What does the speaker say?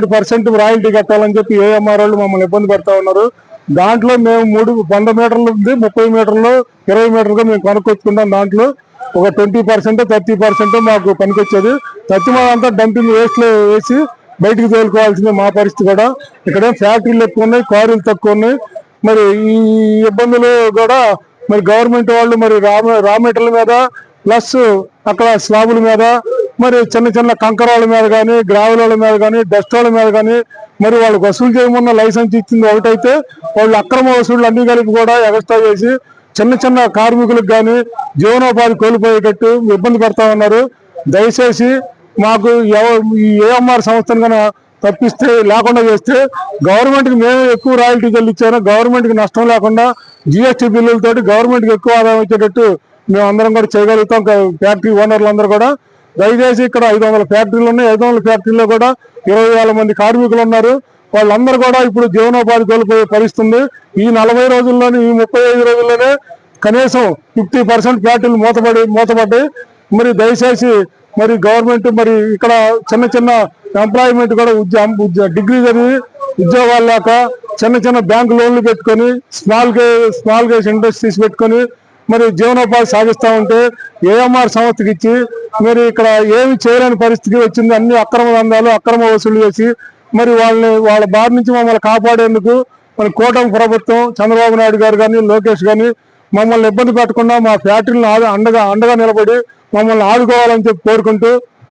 ఒకటి percent royalty కట్టాలని చెప్పి ఏఎంఆర్ వాళ్ళు మమ్మల్ని ఇబ్బంది పెడతా ఉన్నారు. దాంట్లో మేము మూడు వంద మీటర్లు ఉంది ముప్పై మీటర్లు ఇరవై మీటర్లు మేము కొనుక్కొచ్చుకుంటాం దాంట్లో. ఒక ట్వంటీ పర్సెంట్ థర్టీ పర్సెంట్ మాకు పనికొచ్చేది. థర్టీ అంతా డంపింగ్ వేస్ట్లో వేసి బయటికి తోలుకోవాల్సింది మా పరిస్థితి కూడా. ఇక్కడ ఫ్యాక్టరీలు ఎక్కువ ఉన్నాయి కారులు తక్కువ ఉన్నాయి. మరి ఈ ఇబ్బందులు కూడా మరి గవర్నమెంట్ వాళ్ళు మరి రా రా మెటీరియల్ మీద ప్లస్ అక్కడ స్లాబుల మీద మరి చిన్న చిన్న కంకరాల మీద కానీ గ్రావెల మీద కానీ డస్టోళ్ళ మీద కానీ మరి వాళ్ళు వసూలు చేయమన్న లైసెన్స్ ఇచ్చింది ఒకటైతే వాళ్ళు అక్రమ వసూళ్ళు అన్ని కలిపి కూడా ఎగస్టా చేసి చిన్న చిన్న కార్మికులకు కానీ జీవనోపాధి కోల్పోయేటట్టు ఇబ్బంది పెడతా ఉన్నారు. దయచేసి మాకు ఎవ- ఈ ఏఎంఆర్ సంస్థను కనుక తప్పిస్తే లేకుండా చేస్తే గవర్నమెంట్కి మేము ఎక్కువ రాయల్టీ చెల్లించాను గవర్నమెంట్కి నష్టం లేకుండా జిఎస్టీ బిల్లులతోటి గవర్నమెంట్కి ఎక్కువ ఆదాయం వచ్చేటట్టు మేము అందరం కూడా చేయగలుగుతాం. ఫ్యాక్టరీ ఓనర్లు అందరూ కూడా దయచేసి ఇక్కడ ఐదు వందల ఫ్యాక్టరీలు ఉన్నాయి. ఐదు వందల ఫ్యాక్టరీలో కూడా ఇరవై వేల మంది కార్మికులు ఉన్నారు. వాళ్ళందరూ కూడా ఇప్పుడు జీవనోపాధి కోల్పోయే పరిస్థితుంది ఈ నలభై రోజుల్లోనే ఈ ముప్పై ఐదు రోజుల్లోనే కనీసం ఫిఫ్టీ పర్సెంట్ ఫ్యాక్టరీలు మూతపడి మూతపడ్డాయి. మరి దయచేసి మరి గవర్నమెంట్ మరి ఇక్కడ చిన్న చిన్న ఎంప్లాయ్మెంట్ కూడా ఉద్యోగ డిగ్రీ చదివి ఉద్యోగాలు లేక చిన్న చిన్న బ్యాంకు లోన్లు పెట్టుకొని స్మాల్ స్మాల్ గేజ్ ఇండస్ట్రీస్ పెట్టుకొని మరి జీవనోపాధి సాగిస్తూ ఉంటే ఏఎంఆర్ సంస్థకి ఇచ్చి మరి ఇక్కడ ఏమి చేయలేని పరిస్థితి వచ్చింది. అన్ని అక్రమ దందాలు అక్రమ వసూలు చేసి మరి వాళ్ళని వాళ్ళ బారి నుంచి మమ్మల్ని కాపాడేందుకు మరి కూటమి ప్రభుత్వం చంద్రబాబు నాయుడు గారు కానీ లోకేష్ కానీ మమ్మల్ని ఇబ్బంది పెట్టకుండా మా ఫ్యాక్టరీలను అండగా అండగా నిలబడి మమ్మల్ని ఆదుకోవాలని చెప్పి కోరుకుంటూ